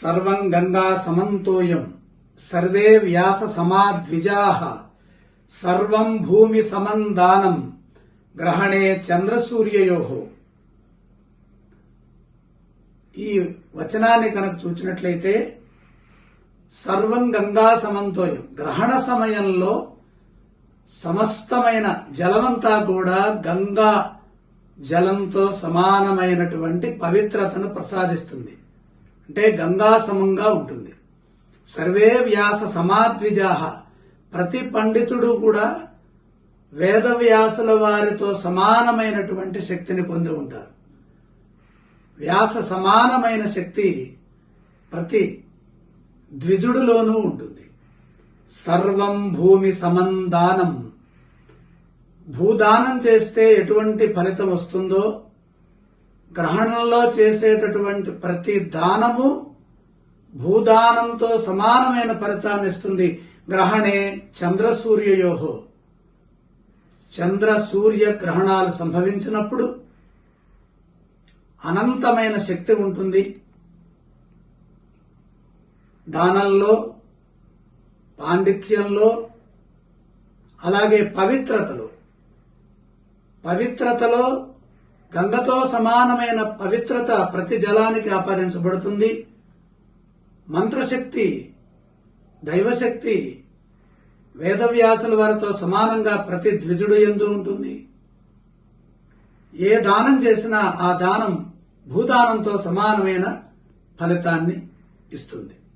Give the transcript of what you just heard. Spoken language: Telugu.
సర్వం గంగా సమంతోయం సర్వే వ్యాస సమాద్విజా సర్వం భూమి సమందానం గ్రహణే చంద్రసూర్యయో. ఈ వచనాన్ని కనుక చూచినట్లయితే సర్వం గంగా సమంతోయం గ్రహణ సమయంలో సమస్తమైన జలమంతా కూడా గంగా జలంతో సమానమైనటువంటి పవిత్రతను ప్రసాదిస్తుంది. అంటే గంగా సమంగా ఉంటుంది. సర్వే వ్యాస సమాద్విజాహ. ప్రతి పండితుడు కూడా వేద వ్యాసుల వారితో సమానమైనటువంటి శక్తిని పొంది ఉంటారు. వ్యాస సమానమైన శక్తి ప్రతి ద్విజుడులోనూ ఉంటుంది. సర్వం భూమి సమందానం భూదానం చేస్తే ఎటువంటి ఫలితం వస్తుందో గ్రహణంలో చేసేటటువంటి ప్రతి దానము భూదానంతో సమానమైన ఫలితాన్ని ఇస్తుంది. గ్రహణే చంద్ర సూర్యయోహో చంద్ర సూర్య గ్రహణాలు సంభవించినప్పుడు అనంతమైన శక్తి ఉంటుంది. దానంలో పాండిత్యంలో అలాగే పవిత్రతలో. పవిత్రతలో గంగతో సమానమైన పవిత్రత ప్రతి జలానికి ఆపాదించబడుతుంది. మంత్రశక్తి దైవశక్తి వేదవ్యాసుల వారితో సమానంగా ప్రతి ద్విజుడు ఎందు ఉంటుంది. ఏ దానం చేసినా ఆ దానం భూదానంతో సమానమైన ఫలితాన్ని ఇస్తుంది.